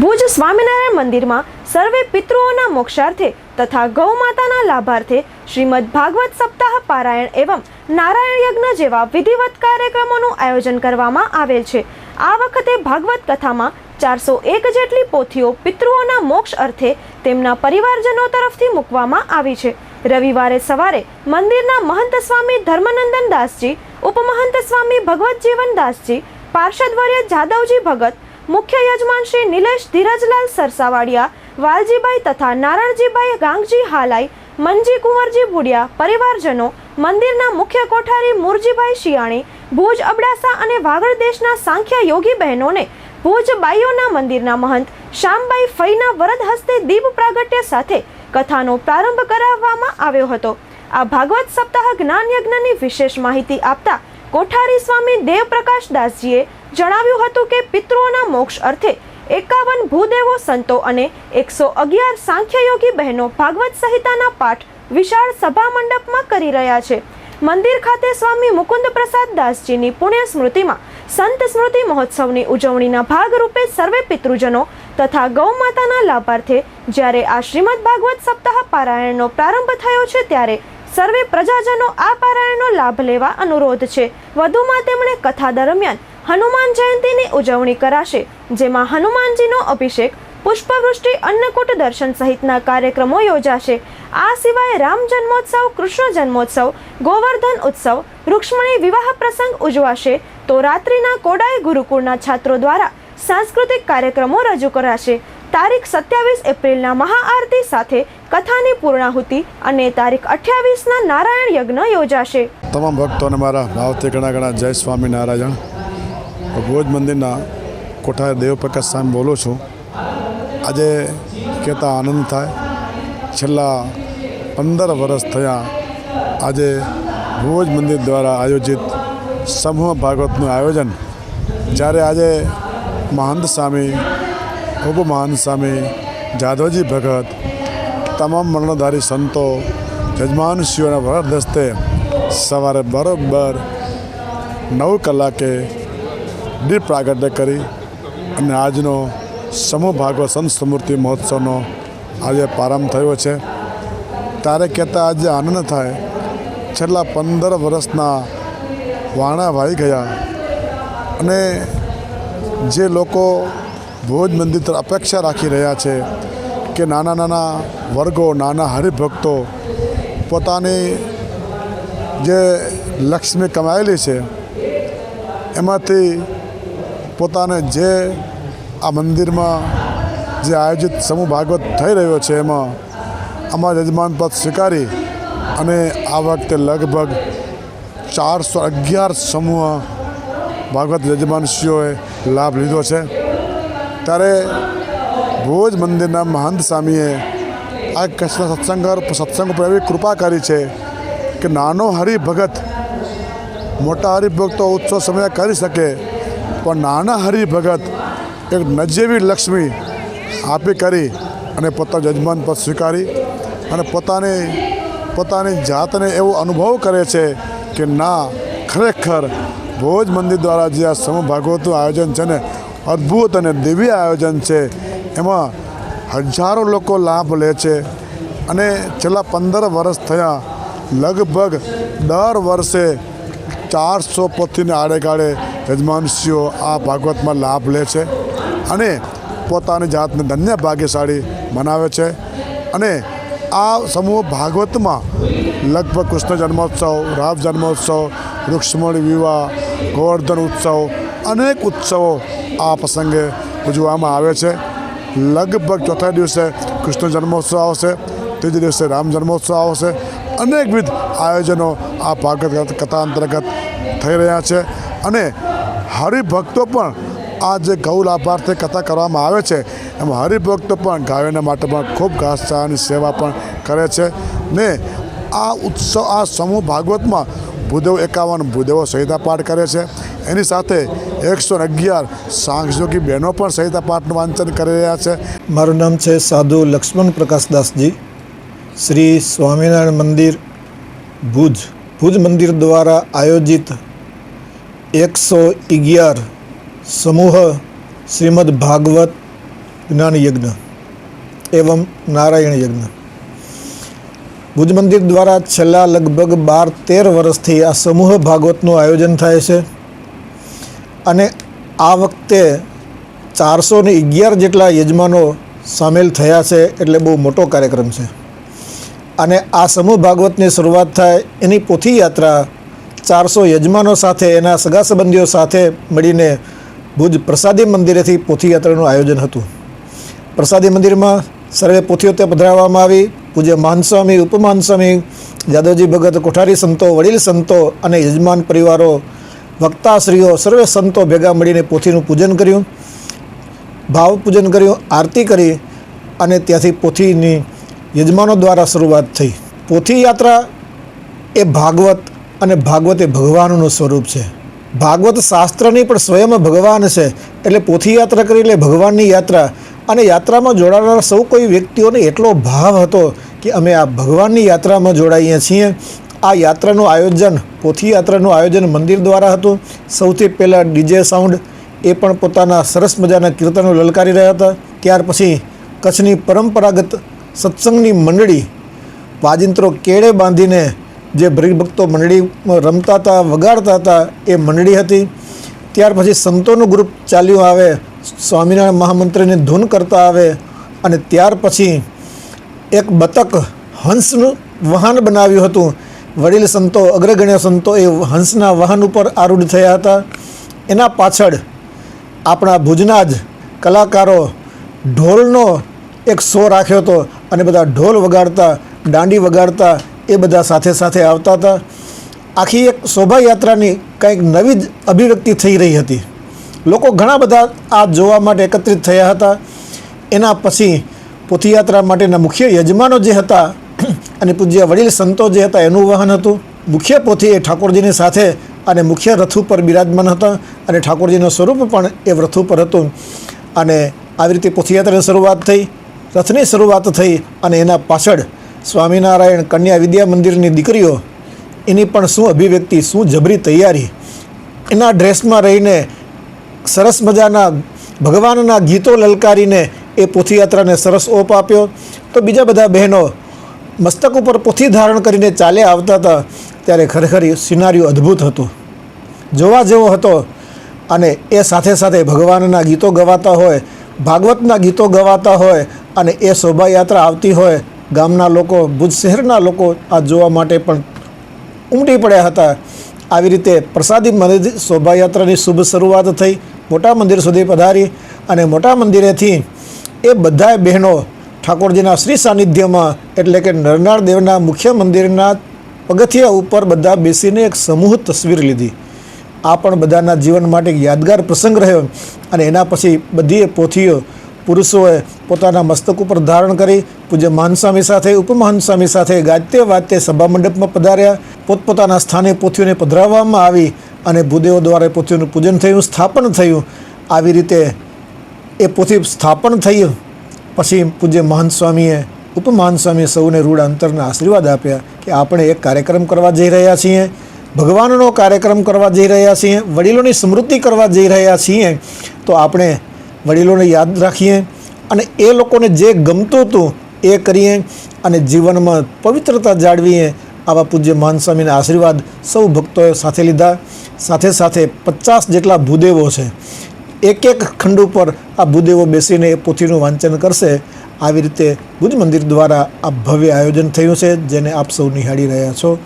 ભુજ સ્વામિનારાયણ મંદિરમાં સર્વે પિતૃઓના મોક્ષાર્થે તથા ગૌ માતાના લાભાર્થે શ્રીમદ ભાગવત સપ્તાહ પારાયણ એવં નારાયણ યજ્ઞ જેવા વિધિવત કાર્યક્રમોનું આયોજન કરવામાં આવેલ છે. આ વખતે ભાગવત કથામાં ચારસો એક જેટલી પોથીઓ પિતૃઓના મોક્ષ અર્થે તેમના પરિવારજનો તરફથી મૂકવામાં આવી છે. રવિવારે સવારે મંદિરના મહંત સ્વામી ધર્મનંદન દાસજી, ઉપમહંત સ્વામી ભગવત જીવન દાસજી, પાર્ષદવર્ય જાદવજી ભગત મુખ્ય યજમાન શ્રી નિલેશ ધીરજલાલ સરસાવાડિયા, વાલજીભાઈ તથા નારણજીભાઈ ગાંગજી હાલાઈ, મનજી કુંવરજી ભુડિયા પરિવારજનો, મંદિરના મુખ્ય કોઠારી મુરજીભાઈ શિયાણી, ભુજ અબડાસા અને વાગડ દેશના સાંખ્યા યોગી બહેનોને ભુજ બાઈઓના મંદિરના મહંત શ્યામબાઈ ફઈના વરદ હસ્તે દીપ પ્રાગટ્ય સાથે કથાનો પ્રારંભ કરાવવામાં આવ્યો હતો. આ ભાગવત સપ્તાહ જ્ઞાન યજ્ઞની વિશેષ માહિતી આપતા કોઠારી સ્વામી દેવપ્રકાશ દાસજીએ જણાવ્યું હતું કે પિતૃઓના મોક્ષ અર્થે એકાવન ભૂદેવો સંતો અને એકસો અગિયાર સાંખ્યયોગી બહેનો ભાગવત સંહિતાના પાઠ વિશાળ સભા મંડપમાં કરી રહ્યા છે. મંદિર ખાતે સ્વામી મુકુંદ પ્રસાદ દાસજીની પુણ્ય સ્મૃતિમાં સંત સ્મૃતિ મહોત્સવની ઉજવણીના ભાગરૂપે સર્વે પિતૃજનો તથા ગૌ માતાના લાભાર્થે જ્યારે આ શ્રીમદ ભાગવત સપ્તાહ પારાયણનો પ્રારંભ થયો છે ત્યારે સર્વે પ્રજાજનો આ પારાયણનો લાભ લેવા અનુરોધ છે. વધુમાં તેમણે કથા દરમિયાન હનુમાન જયંતીની ઉજવણી કરાશે, જેમાં હનુમાનજીનો અભિષેક, પુષ્પવૃષ્ટિ, અન્નકૂટ દર્શન સહિતના કાર્યક્રમો યોજાશે. આ સિવાય રામ જન્મોત્સવ, કૃષ્ણ જન્મોત્સવ, ગોવર્ધન ઉત્સવ, રૂક્ષ્મણી વિવાહ પ્રસંગ ઉજવાશે. તો રાત્રિના કોડાઈ ગુરુકુળના છાત્રો દ્વારા સાંસ્કૃતિક કાર્યક્રમો રજૂ કરાશે. તારીખ સત્યાવીસ એપ્રિલના મહાઆરતી સાથે કથાની પૂર્ણાહુતિ અને તારીખ અઠ્યાવીસના નારાયણ યજ્ઞ યોજાશે. તમામ ભક્તોને મારા ભાવથી ઘણા ઘણા જય સ્વામિનારાયણ. ભુજ મંદિરના કોઠાર દેવપ્રકાશ સામે બોલું છું. આજે કહેતા આનંદ થાય. છેલ્લા પંદર વર્ષ થયા આજે ભુજ મંદિર દ્વારા આયોજિત સમૂહ ભાગવતનું આયોજન. જ્યારે આજે મહંત સ્વામી ઉપમહંત સ્વામી જાદવજી ભગત, તમામ મરણધારી સંતો, યજમાનશ્રીઓના વરદ હસ્તે સવારે બરોબર નવ કલાકે દીપ પ્રાગટ્ય કરી અને આજનો સમૂહ ભાગવત સંત મહોત્સવનો આજે પ્રારંભ થયો છે. ત્યારે કહેતા આજે આનંદ થાય. છેલ્લા પંદર વર્ષના વાણા વાઈ ગયા અને જે લોકો ભોજ મંદિર તરફ અપેક્ષા રાખી રહ્યા છે કે નાના નાના વર્ગો, નાના હરિભક્તો પોતાની જે લક્ષ્મી કમાયેલી છે, એમાંથી પોતાને જે આ મંદિરમાં જે આયોજિત સમૂહ ભાગવત થઈ રહ્યો છે, એમાં અમારા યજમાન પદ સ્વીકારી અને આ વખતે લગભગ ચારસો અગિયાર સમૂહ ભાગવત યજમાનશ્રીઓએ લાભ લીધો છે. ત્યારે ભુજ મંદિરના મહંત સ્વામીએ આ કચ્છના સત્સંગ સત્સંગ ઉપર એવી કૃપા કરી છે કે નાનો હરિભગત, મોટા હરિભક્તો ઉત્સવ સમય કરી શકે પણ નાના હરિભગત એક નજીવી લક્ષ્મી આપી કરી અને પોતા યજમાન પદ સ્વીકારી અને પોતાની પોતાની જાતને એવો અનુભવ કરે છે કે ના, ખરેખર ભોજ મંદિર દ્વારા જે આ સમૂહ ભાગવતનું આયોજન છે ને અદ્ભુત અને દિવ્ય આયોજન છે, એમાં હજારો લોકો લાભ લે છે અને છેલ્લા પંદર વર્ષ થયા, લગભગ દર વર્ષે ચારસો પોથીને આડેગાળે યજમાનશીઓ આ ભાગવતમાં લાભ લે છે અને પોતાની જાતને ધન્ય ભાગ્યશાળી મનાવે છે. અને આ સમૂહ ભાગવતમાં લગભગ કૃષ્ણ જન્મોત્સવ, રામ જન્મોત્સવ વૃક્ષમણી વિવાહ, ગોવર્ધન ઉત્સવ અનેક ઉત્સવો આ પ્રસંગે ઉજવવામાં આવે છે. લગભગ ચોથા દિવસે કૃષ્ણ જન્મોત્સવ આવશે, ત્રીજે દિવસે રામ જન્મોત્સવ આવશે અનેકવિધ આયોજનો આ ભાગવત કથા અંતર્ગત થઈ રહ્યા છે. અને હરિભક્તો પણ આ જે ગૌ લાભાર્થે કથા કરવામાં આવે છે, એમાં હરિભક્તો પણ ગાયોના માટે પણ ખૂબ ઘાસચારાની સેવા પણ કરે છે. ને આ ઉત્સવ, આ સમૂહ ભાગવતમાં ભૂદેવ એકાવન, ભૂદેવો સહિતા પાઠ કરે છે. એની સાથે એકસો અગિયાર સાંખયોગી બહેનો પણ સહિતા પાઠનું વાંચન કરી રહ્યા છે. મારું નામ છે સાધુ લક્ષ્મણ પ્રકાશદાસજી. શ્રી સ્વામિનારાયણ મંદિર ભુજ. ભુજ મંદિર દ્વારા આયોજિત એકસો અગિયાર સમૂહ શ્રીમદ ભાગવત જ્ઞાન યજ્ઞ એવમ નારાયણ યજ્ઞ. ભુજ મંદિર દ્વારા છેલ્લા લગભગ બાર તેર વર્ષથી આ સમૂહ ભાગવતનું આયોજન થાય છે અને આ વખતે ચારસો ને અગિયાર જેટલા યજમાનો સામેલ થયા છે એટલે બહુ મોટો કાર્યક્રમ છે. અને આ સમૂહ ભાગવતની શરૂઆત થાય એની પોથી યાત્રા ચારસો યજમાનો સાથે એના સગા સંબંધીઓ સાથે મળીને ભુજ પ્રસાદી મંદિરેથી પોથી યાત્રાનું આયોજન હતું. પ્રસાદી મંદિરમાં સર્વે પોથીઓ ત્યાં પધરાવવામાં આવી. પૂજ્ય મહાનસ્વામી ઉપમહાનસ્વામી જાદવજી ભગત, કોઠારી સંતો, વડીલ સંતો અને યજમાન પરિવારો, વક્તાશ્રીઓ, સર્વે સંતો ભેગા મળીને પોથીનું પૂજન કર્યું. ભાવ પૂજન કર્યું, આરતી કરી અને ત્યાંથી પોથીની યજમાનો દ્વારા શરૂઆત થઈ. પોથી યાત્રા એ ભાગવત અને ભાગવત એ ભગવાનનું સ્વરૂપ છે. ભાગવત શાસ્ત્રની પણ સ્વયં ભગવાન છે, એટલે પોથી યાત્રા કરી એટલે ભગવાનની યાત્રા. અને યાત્રામાં જોડાનારા સૌ કોઈ વ્યક્તિઓને એટલો ભાવ હતો કે અમે આ ભગવાનની યાત્રામાં જોડાઈએ છીએ. આ યાત્રાનું આયોજન પોથી યાત્રાનું આયોજન મંદિર દ્વારા હતું. સૌથી પહેલાં ડીજે સાઉન્ડ, એ પણ પોતાના સરસ મજાના કીર્તનો લલકારી રહ્યા હતા. ત્યાર પછી કચ્છની પરંપરાગત સત્સંગની મંડળી વાજિંત્રો કેળે બાંધીને જે ભક્તો મંડળીમાં રમતા હતા, વગાડતા હતા, એ મંડળી હતી. ત્યાર પછી સંતોનું ગ્રુપ ચાલ્યું આવે, સ્વામિનારાયણ મહામંત્રીની ધૂન કરતા આવે અને ત્યાર પછી એક બતક હંસનું વાહન બનાવ્યું હતું. વડીલ સંતો, અગ્રગણ્ય સંતો એ હંસના વાહન ઉપર આરૂઢ થયા હતા. એના પાછળ આપણા ભુજના જ કલાકારો ઢોલનો એક શો રાખ્યો હતો. અને બધા ઢોલ વગાડતા, દાંડી વગાડતા એ બધા સાથે સાથે આવતા હતા. આખી એક શોભાયાત્રાની કંઈક નવી જ અભિવ્યક્તિ થઈ રહી હતી. લોકો ઘણા બધા આ જોવા માટે એકત્રિત થયા હતા. એના પછી પોથીયાત્રા માટેના મુખ્ય યજમાનો જે હતા અને પૂજ્ય વડીલ સંતો જે હતા એનું વાહન હતું. મુખ્ય પોથી એ ઠાકોરજીની સાથે અને મુખ્ય રથ ઉપર બિરાજમાન હતા અને ઠાકોરજીનું સ્વરૂપ પણ એ રથ ઉપર હતું. અને આવી રીતે પોથીયાત્રાની શરૂઆત થઈ. રથની શરૂઆત થઈ અને એના પાછળ સ્વામિનારાયણ કન્યા વિદ્યા મંદિરની દીકરીઓ, એની પણ શું અભિવ્યક્તિ, શું જબરી તૈયારી, એના ડ્રેસમાં રહીને સરસ મજાના ભગવાનના ગીતો લલકારીને એ પોથીયાત્રાને સરસ ઓપ આપ્યો. તો બીજા બધા બહેનો મસ્તક ઉપર પોથી ધારણ કરીને ચાલ્યા આવતા હતા, ત્યારે ખરેખર સિનારીઓ અદ્ભુત હતો. જોવા જેવો હતો અને એ સાથે સાથે ભગવાનના ગીતો ગવાતા હોય, ભાગવતના ગીતો ગવાતા હોય અને એ શોભાયાત્રા આવતી હોય, ગામના લોકો, ભુજ શહેરના લોકો આ જોવા માટે પણ ઉમટી પડ્યા હતા. આવી રીતે પ્રસાદી મંદિર શોભાયાત્રાની શુભ શરૂઆત થઈ. મોટા મંદિર સુધી પધારી અને મોટા મંદિરેથી એ બધાએ બહેનો ઠાકોરજીના શ્રી સાનિધ્યમાં, એટલે કે નરનાળ દેવના મુખ્ય મંદિરના પગથિયા ઉપર બધા બેસીને એક સમૂહ તસવીર લીધી. આ પણ બધાના જીવન માટે યાદગાર પ્રસંગ રહ્યો અને એના પછી બધી પોથીઓ પુરુષોએ પોતાના મસ્તક ઉપર ધારણ કરી પૂજ્ય મહાનસ્વામી સાથે ઉપમહાનસ્વામી સાથે ગાજતે વાજતે સભા મંડપમાં પધાર્યા. પોતપોતાના સ્થાને પોથીઓને પધરાવવામાં આવી અને ભૂદેવો દ્વારા પોથીઓનું પૂજન થયું, સ્થાપન થયું. આવી રીતે એ પોથી સ્થાપન થયું. પછી પૂજ્ય મહાનસ્વામીએ સ્વામીએ ઉપમહાન સ્વામીએ સૌને રૂઢ અંતરના આશીર્વાદ આપ્યા કે આપણે એક કાર્યક્રમ કરવા જઈ રહ્યા છીએ, ભગવાનનો કાર્યક્રમ કરવા જઈ રહ્યા છીએ, વડીલોની સ્મૃતિ કરવા જઈ રહ્યા છીએ. તો આપણે વડીલોને યાદ રાખીએ અને એ લોકોને જે ગમતું હતું એ કરીએ અને જીવનમાં પવિત્રતા જાળવીએ. આવા પૂજ્ય મહાન સ્વામીના આશીર્વાદ સૌ ભક્તોએ સાથે લીધા. સાથે સાથે પચાસ જેટલા ભૂદેવો છે. એક એક ખંડ ઉપર આ ભૂદેવો બેસીને એ પોથીનું વાંચન કરશે. આવી રીતે ભુજ મંદિર દ્વારા આ ભવ્ય આયોજન થયું છે, જેને આપ સૌ નિહાળી રહ્યા છો.